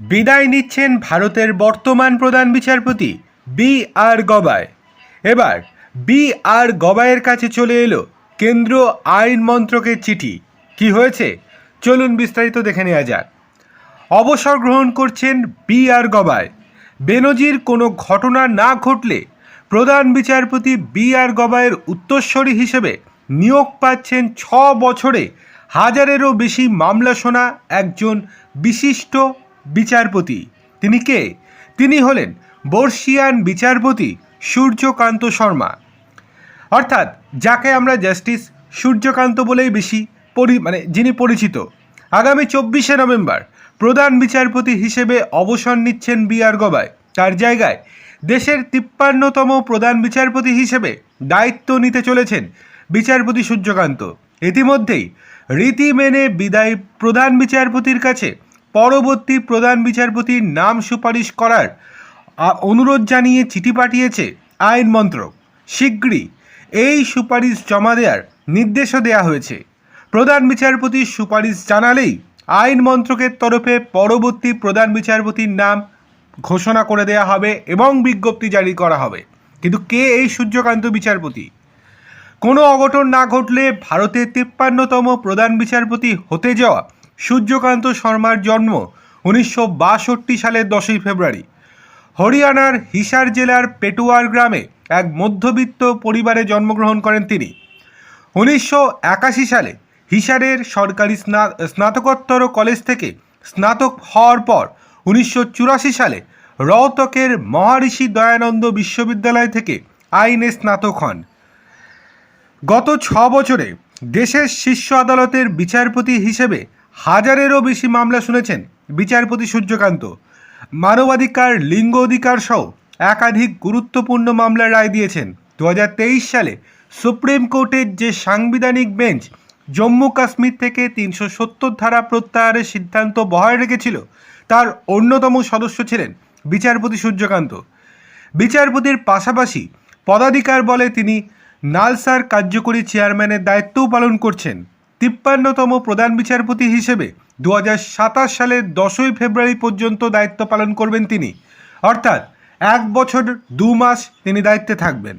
বিদায় নিচ্ছেন ভারতের বর্তমান প্রধান বিচারপতি বি আর গবায় এবার বি আর গবায়ের কাছে চলে এলো কেন্দ্র আইন মন্ত্রকের চিঠি। কি হয়েছে? চলুন বিস্তারিত দেখে নেওয়া যাক। অবসর গ্রহণ করছেন বি আর গবায় বেনজির কোনো ঘটনা না ঘটলে প্রধান বিচারপতি বি আর গবায়ের উত্তরস্বরী হিসেবে নিয়োগ পাচ্ছেন ছ বছরে হাজারেরও বেশি মামলা শোনা একজন বিশিষ্ট বিচারপতি। তিনি কে? তিনি হলেন বর্ষিয়ান বিচারপতি সূর্যকান্ত শর্মা। অর্থাৎ, যাকে আমরা জাস্টিস সূর্যকান্ত বলেই বেশি পরি মানে যিনি পরিচিত। আগামী চব্বিশে নভেম্বর প্রধান বিচারপতি হিসেবে অবসর নিচ্ছেন বি আর গবাই। তার জায়গায় দেশের তিপ্পান্নতম প্রধান বিচারপতি হিসেবে দায়িত্ব নিতে চলেছেন বিচারপতি সূর্যকান্ত। ইতিমধ্যেই রীতি মেনে বিদায় প্রধান বিচারপতির কাছে পরবর্তী প্রধান বিচারপতির নাম সুপারিশ করার অনুরোধ জানিয়ে চিঠি পাঠিয়েছে আইন মন্ত্রক। শীঘ্রই এই সুপারিশ জমা দেওয়ার নির্দেশও দেওয়া হয়েছে। প্রধান বিচারপতির সুপারিশ জানালেই আইন মন্ত্রকের তরফে পরবর্তী প্রধান বিচারপতির নাম ঘোষণা করে দেওয়া হবে এবং বিজ্ঞপ্তি জারি করা হবে। কিন্তু কে এই সূর্যকান্ত বিচারপতি? কোনো অঘটন না ঘটলে ভারতের তিপ্পান্নতম প্রধান বিচারপতি হতে যাওয়া সূর্যকান্ত শর্মার জন্ম উনিশশো বাষট্টি সালের দশই ফেব্রুয়ারি। হরিয়ানার হিসার জেলার পেটুয়ার গ্রামে এক মধ্যবিত্ত পরিবারে জন্মগ্রহণ করেন তিনি। উনিশশো একাশি সালে হিসারের সরকারি স্না- স্নাতকোত্তর কলেজ থেকে স্নাতক হওয়ার পর উনিশশো চুরাশি সালে রওতকের মহারিষি দয়ানন্দ বিশ্ববিদ্যালয় থেকে আইনে স্নাতক হন। গত ছ বছরে দেশের শীর্ষ আদালতের বিচারপতি হিসেবে হাজারেরও বেশি মামলা শুনেছেন বিচারপতি সূর্যকান্ত। মানবাধিকার, লিঙ্গ অধিকার সহ একাধিক গুরুত্বপূর্ণ মামলার রায় দিয়েছেন। দু হাজার তেইশ সালে সুপ্রিম কোর্টের যে সাংবিধানিক বেঞ্চ জম্মু কাশ্মীর থেকে তিনশো সত্তর ধারা প্রত্যাহারের সিদ্ধান্ত বহাল রেখেছিল, তার অন্যতম সদস্য ছিলেন বিচারপতি সূর্যকান্ত। বিচারপতির পাশাপাশি পদাধিকার বলে তিনি নালসার কার্যকরী চেয়ারম্যানের দায়িত্বও পালন করছেন। তিপ্পান্নতম প্রধান বিচারপতি হিসেবে দু হাজার সাতাশ সালের দশই ফেব্রুয়ারি পর্যন্ত দায়িত্ব পালন করবেন তিনি। অর্থাৎ এক বছর দু মাস তিনি দায়িত্বে থাকবেন।